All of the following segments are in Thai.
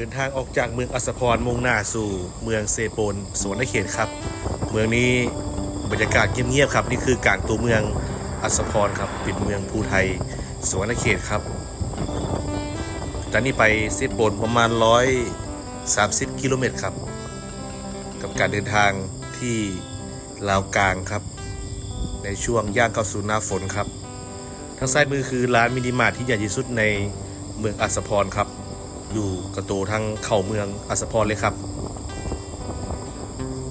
ดินทางออกจากเมืองอัสพรมุ่งหน้าสู่เมืองเซโปนสวนเขตครับ เมืองนี้บรรยากาศเงียบๆครับ นี่คือกลางตัวเมืองอัสพรครับเป็นเมืองภูไทยสวนเขตครับจากนี้ไปเซโปนประมาณ 130 กิโลเมตรครับ กับการเดินทางที่ลาวกลางครับ ในช่วงย่างเข้าสู่หน้าฝนครับ ทางซ้ายมือคือร้านมินิมาร์ทที่ใหญ่ที่สุดในเมืองอัสสพรครับ อยู่กระโตทางเข่าเมืองอัสสพรเลยครับ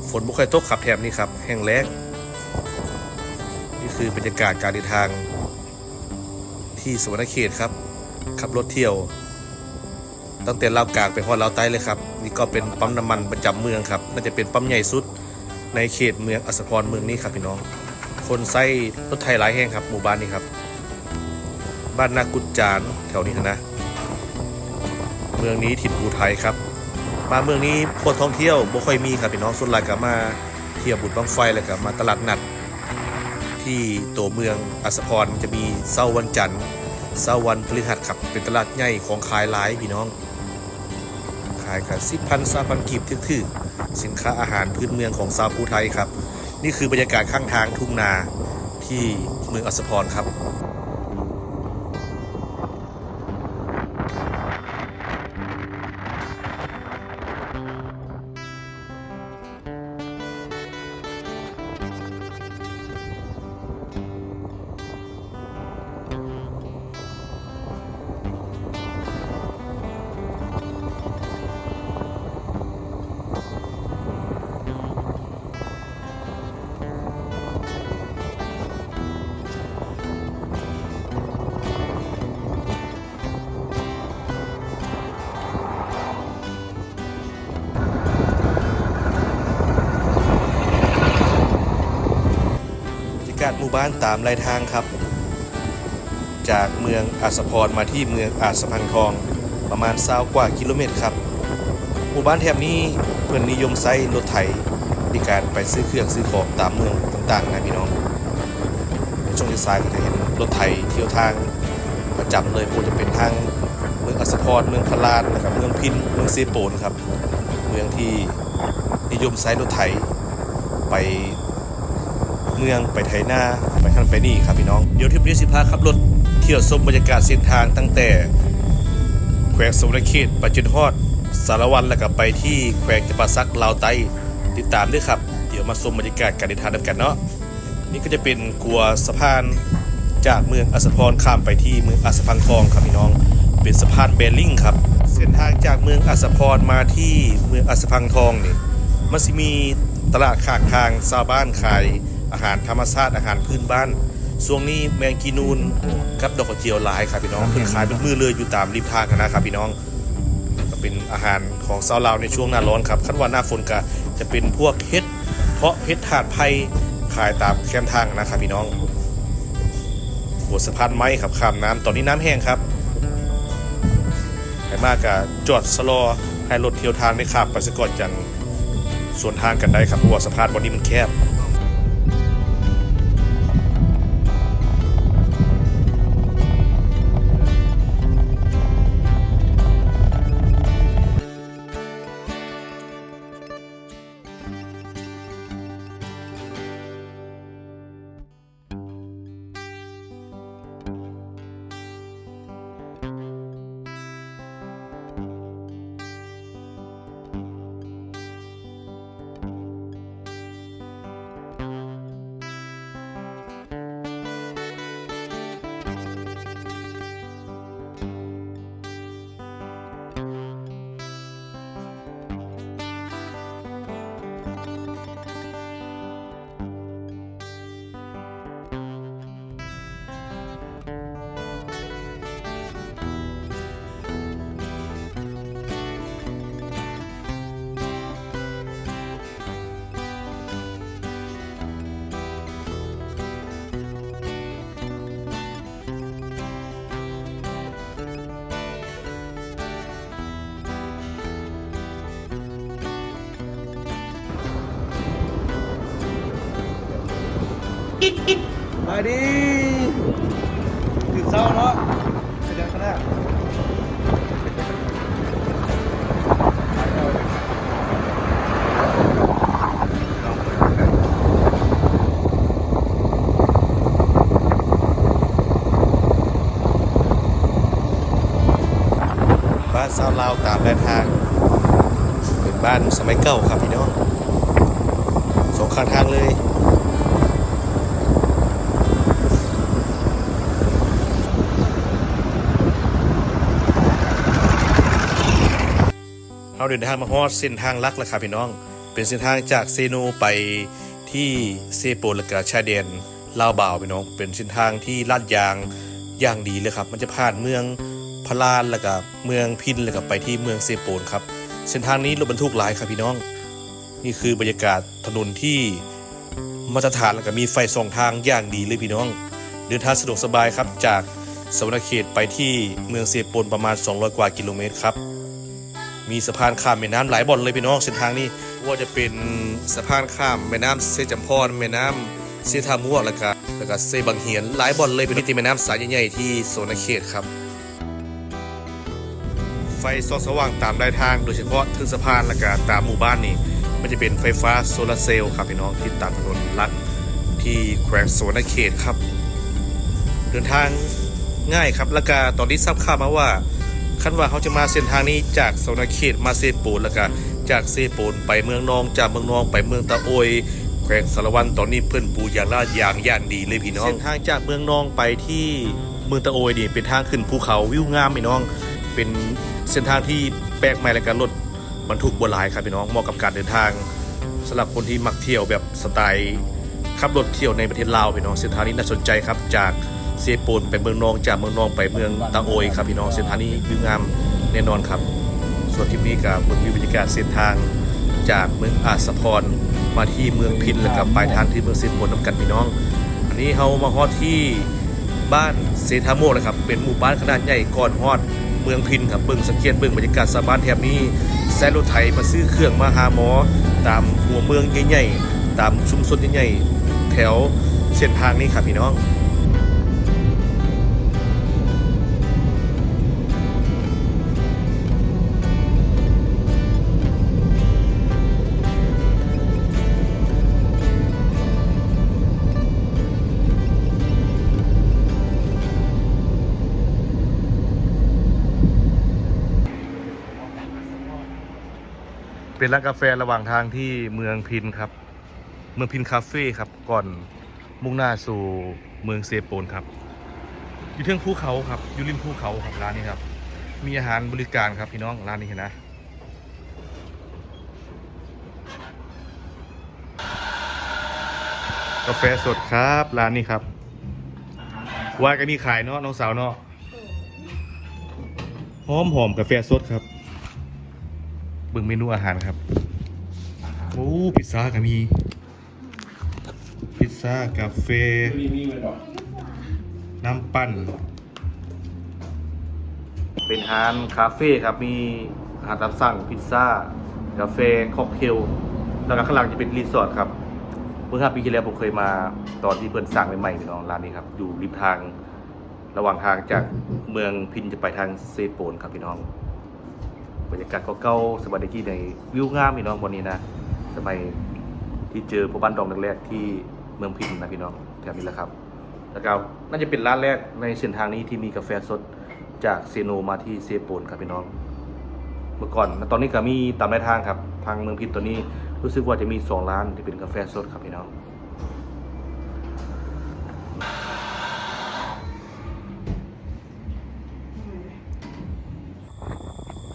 ฝนบุคอยตกขับแถบนี้ครับ แห้งแล้งนี่คือบรรยากาศการเดินทาง ที่สวรรณเขตครับ ขับรถเที่ยว ตั้งแต่ลาวกลางไปฮอดลาวใต้เลยครับ นี่ก็เป็นปั๊มน้ำมันประจำเมืองครับน่าจะเป็นปั๊มใหญ่สุดในเขตเมืองอัสสพรเมืองนี้ครับพี่น้อง คนใช้รถไทยหลายแห่งครับหมู่บ้านนี้ครับ บ้านนากุดจานแถวนี้นะ เมืองนี้ถิ่นภูไทยครับ มาเมืองนี้พวกท่องเที่ยวบ่ค่อยมีครับพี่น้องส่วนหลายก็มาเที่ยวบุญบังไฟเลยครับมาตลาดนัด ที่ตัวเมืองอัสสพรจะมีเสาร์วันจันทร์เสาร์วันพฤหัสครับเป็นตลาดใหญ่ของขายหลายพี่น้อง ขายกันสิบพันสามพันกีบถือๆสินค้าอาหารพื้นเมืองของชาวภูไทยครับ นี่คือบรรยากาศข้างทางทุ่งนาที่เมืองอัสสพรครับ มู่บ้านตามรายทางครับ จากเมืองอาสพรมาที่เมืองอาสพังทอง ประมาณ20กว่ากิโลเมตรครับ หมู่บ้านแถบนี้เพื่อนนิยมใช้รถไถในการไปซื้อเครื่องซื้อของตามเมืองต่างๆนะพี่น้องในช่วงที่สายก็จะเห็นรถไถเที่ยวทางประจำเลยโวรจะเป็นทางเมืองอัสพรเมืองพลานนะครับเมืองพินเมืองเซโปนครับ เมืองที่นิยมใช้รถไถไป เมืองไปไทยนาไปทันไปนี่ครับพี่น้อง เดี๋ยวทริปนี้สิพาขับรถเที่ยวชมบรรยากาศเส้นทางตั้งแต่แขวงสวรรเขตไปจนฮอดสารวันแล้วก็ไปที่แขวงจปาสักลาวไตติดตามด้วยครับ เดี๋ยวมาชมบรรยากาศการเดินทางกันเนาะนี่ก็จะเป็นกัวสะพานจากเมืองอัสสพรข้ามไปที่เมืองอัสสพังทองครับพี่น้อง เป็นสะพานเบลลิงครับเส้นทางจากเมืองอัสสพรมาที่เมืองอัสสพังทองนี่มันสิมีตลาดข้างทางชาวบ้านขาย อาหารธรรมชาติอาหารพื้นบ้านช่วงนี้แมงกีนูนกับดอกกระเจียวหลายครับพี่น้องเพิ่นขายเป็นมือเลยอยู่ตามริมทางนะครับพี่น้องก็เป็นอาหารของชาวลาวในช่วงหน้าร้อนครับคันว่าหน้าฝนก็จะเป็นพวกเห็ดเพาะเห็ดถาดไผ่ขายตามแคมทางนะครับพี่น้องหัวสะพานไม้ครับข้ามน้ำตอนนี้น้ำแห้งครับให้มากกับจอดสลอให้รถเที่ยวทางได้ขับไปสะก่อนจังส่วนทางกันได้ครับเพราะว่าสะพานบนนี้มันแคบ อิดอิดมาดิตื่นเศร้าเนาะไปเดินข้แงหน้าบ้านสาลาวตามแนวทาง เป็นบ้านสมัยเก่าครับพี่น้องสองข้างทางเลย เราเดินทางมาฮอดเส้นทางลักแล้วครับพี่น้อง เป็นเส้นทางจากเซโนไปที่เซโปนและก็ชายแดนลาวบ่าวพี่น้อง เป็นเส้นทางที่ลาดยางอย่างดีเลยครับ มันจะผ่านเมืองพะลานแล้วก็เมืองพินแล้วก็ไปที่เมืองเซโปนครับ เส้นทางนี้รถบรรทุกหลายครับพี่น้อง นี่คือบรรยากาศถนนที่มาตรฐานแล้วก็มีไฟสองทางอย่างดีเลยพี่น้อง เดินทางสะดวกสบายครับจากสวรรณเขตไปที่เมืองเซโปนประมาณ 200 กว่ากิโลเมตรครับ มีสะพานข้ามแม่น้ำหลายบ่อนเลยพี่น้องเส้นทางนี้ว่าจะเป็นสะพานข้ามแม่น้ำเซจัมพรแม่น้ำเซทามัวแล้วก็แล้วก็เซบังเหียนหลายบ่อนเลยเป็นที่แม่น้ำสายใหญ่ๆที่โซนเขตครับ ไฟส่องสว่างตามรายทางโดยเฉพาะทึงสะพานและก็ตามหมู่บ้านนี่มันจะเป็นไฟฟ้าโซลาร์เซลล์ครับพี่น้องที่ตัดถนนลัดที่แขวงโซนเขตครับ เดินทางง่ายครับแล้วก็ตอนนี้ทราบข่าวมาว่า คันว่าเขาจะมาเส้นทางนี้จากโซนเขตมาเซโปนแล้วก็จากเซโปนไปเมืองนองจากเมืองนองไปเมืองตะโอยแขวงสารวันตอนนี้เพื่อนปูอย่างลาดยางย่านดีเลยพี่น้องเส้นทางจากเมืองนองไปที่เมืองตะโอยนี่เป็นทางขึ้นภูเขาวิวงามพี่น้อง เป็นเส้นทางที่แปลกใหม่และการรถบรรทุกบัวลายครับพี่น้องเหมาะกับการเดินทางสำหรับคนที่มักเที่ยวแบบสไตล์ขับรถเที่ยวในประเทศลาวพี่น้องเส้นทางนี้น่าสนใจครับจาก เซโปนไปเมืองนองจากเมืองนองไปเมืองตาโอยครับพี่น้องเส้นทางนี้วิวงามแน่นอนครับ ส่วนทริปนี้กับเมืองวิวบรรยากาศเส้นทางจากเมืองอาสพรมาที่เมืองพินแล้วกับปลายทางที่เมืองเซโปนน้ำกันพี่น้อง อันนี้เรามาฮอดที่บ้านเซทาโมนะครับเป็นหมู่บ้านขนาดใหญ่ก่อนฮอดเมืองพินครับเบิ่งสังเกตเบิ่งบรรยากาศชาบ้านแถบนี้แซนรถไถมาซื้อเครื่องมาหาหมอ ตามหัวเมืองใหญ่ๆตามชุมชนใหญ่ๆแถวเส้นทางนี้ครับพี่น้อง เป็นร้านกาแฟระหว่างทางที่เมืองพินครับ เมืองพินคาเฟ่ครับ ก่อนมุ่งหน้าสู่เมืองเซโปนครับ อยู่เทิงภูเขาครับ อยู่ริมภูเขาครับร้านนี้ครับ มีอาหารบริการครับพี่น้องร้านนี้เห็นนะกาแฟสดครับร้านนี้ครับว่าก็มีขายเนาะน้องสาวเนาะหอมหอมกาแฟสดครับ เบิ่งเมนูอาหารครับ โอ้พิซซ่าก็มี พิซซ่ากาแฟน้ำปั่น เป็นร้านคาเฟ่ครับ มีอาหารตามสั่งพิซซ่า กาแฟค็อกเทลแล้วก็ข้างหลังจะเป็นรีสอร์ทครับ เมื่อห้าปีที่แล้วผมเคยมาตอนที่เพิ่นสร้างใหม่ๆพี่น้องร้านนี้ครับ อยู่ริมทางระหว่างทางจากเมืองพินจะไปทางเซโปนครับพี่น้อง บรรยากาศเก่าๆสบายดีในวิวงามพี่น้องวันนี้นะสมัยที่เจอพวกบ้านดองแรกๆที่เมืองพินนะพี่น้องแถวนี้แหละครับแล้วก็น่าจะเป็นร้านแรกในเส้นทางนี้ที่มีกาแฟสดจากเซโนมาที่เซโปนครับพี่น้อง เมื่อก่อนตอนนี้ก็มีตามรายทางครับ ทางเมืองพินตัวนี้รู้สึกว่าจะมีสองร้านที่เป็นกาแฟสดครับพี่น้อง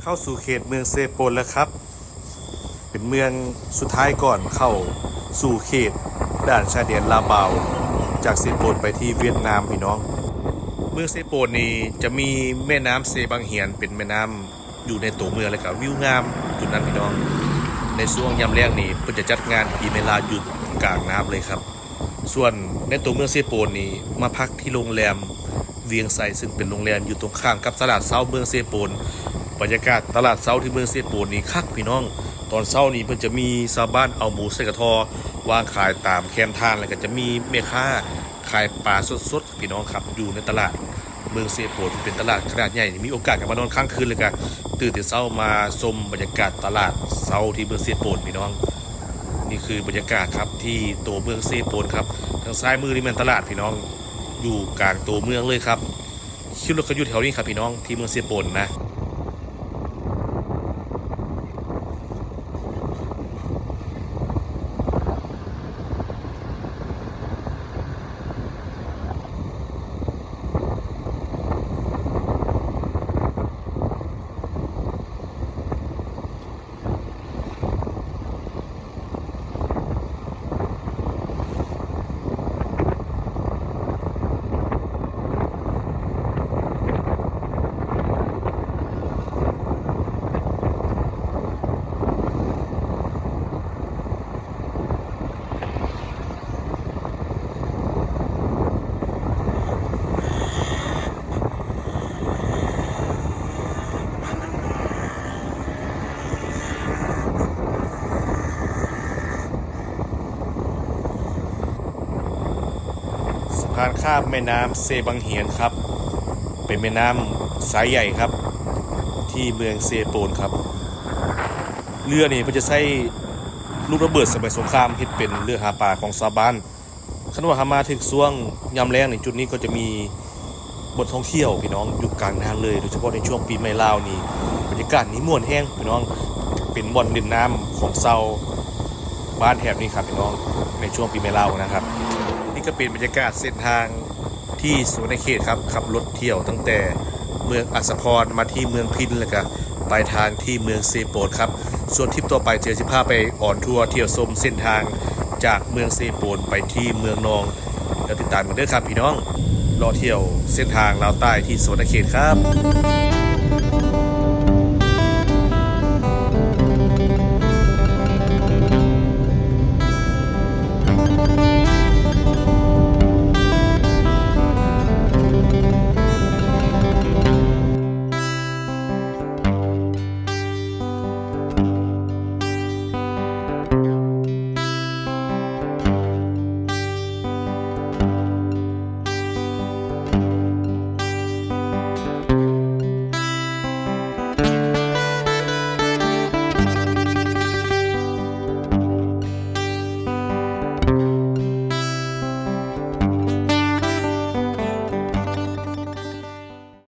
เข้าสู่เขตเมืองเซโปนแล้วครับ เป็นเมืองสุดท้ายก่อนเข้าสู่เขตด่านชายแดนลาวบาวจากเซโปนไปที่เวียดนามพี่น้อง เมืองเซโปนนี่จะมีแม่น้ำเซบังเหียนเป็นแม่น้ำอยู่ในตัวเมืองเลยครับวิวงามจุดนั้นพี่น้อง ในช่วงยามแรกนี่เพิ่นจะจัดงานปีเมลาอยู่กลางน้ำเลยครับ ส่วนในตัวเมืองเซโปนนี่มาพักที่โรงแรมเวียงไซซึ่งเป็นโรงแรมอยู่ตรงข้ามกับตลาดเช้าเมืองเซโปน บรรยากาศตลาดเช้าที่เมืองเซโปนนี่คักพี่น้อง ตอนเช้านี่เพิ่นจะมีชาวบ้านเอาหมูใส่กระทอวางขายตามแคมทานแล้วก็จะมีแม่ค้าขายปลาสดๆพี่น้องครับอยู่ในตลาดเมืองเซโปนเป็นตลาดขนาดใหญ่มีโอกาสกับมานอนค้างคืนเลยก็ตื่นแต่เช้ามาชมบรรยากาศตลาดเช้าที่เมืองเซโปนพี่น้อง นี่คือบรรยากาศครับที่ตัวเมืองเซโปนครับทางซ้ายมือนี่เป็นตลาดพี่น้องอยู่กลางตัวเมืองเลยครับคิดว่าเขาอยู่แถวนี้ครับพี่น้องที่เมืองเซโปนนะ ผ่านข้ามแม่น้ำเซบังเหียนครับ เป็นแม่น้ำสายใหญ่ครับ ที่เมืองเซโปนครับ เรือนี่มันจะใช้ลูกระเบิดสมัยสงครามที่เป็นเรือหาปลาของชาบานขันว่าหามาถึงช่วงยามแรงในจุดนี้ก็จะมีบทท่องเที่ยวพี่น้องอยู่กลางทางเลย โดยเฉพาะในช่วงปีใหม่ลาวนี่บรรยากาศนี้ม่วนแห้งพี่น้องเป็นบ่อนเล่นน้ำของเซาบ้านแถบนี้ครับพี่น้องในช่วงปีใหม่ลาวนะครับ ก็เป็นบรรยากาศเส้นทางที่สวนในเขตครับขับรถเที่ยวตั้งแต่เมืองอัสสพรมาที่เมืองพินแล้วก็ปทางที่เมืองเซโปนครับ ส่วนทริปต่อไปเจอสิพาไปอ่อนทัวร์เที่ยวชมเส้นทางจากเมืองเซโปนไปที่เมืองนองแล้วติดตามกันเด้อครับพี่น้องรอเที่ยวเส้นทางลาวใต้ที่สวนในเขตครับ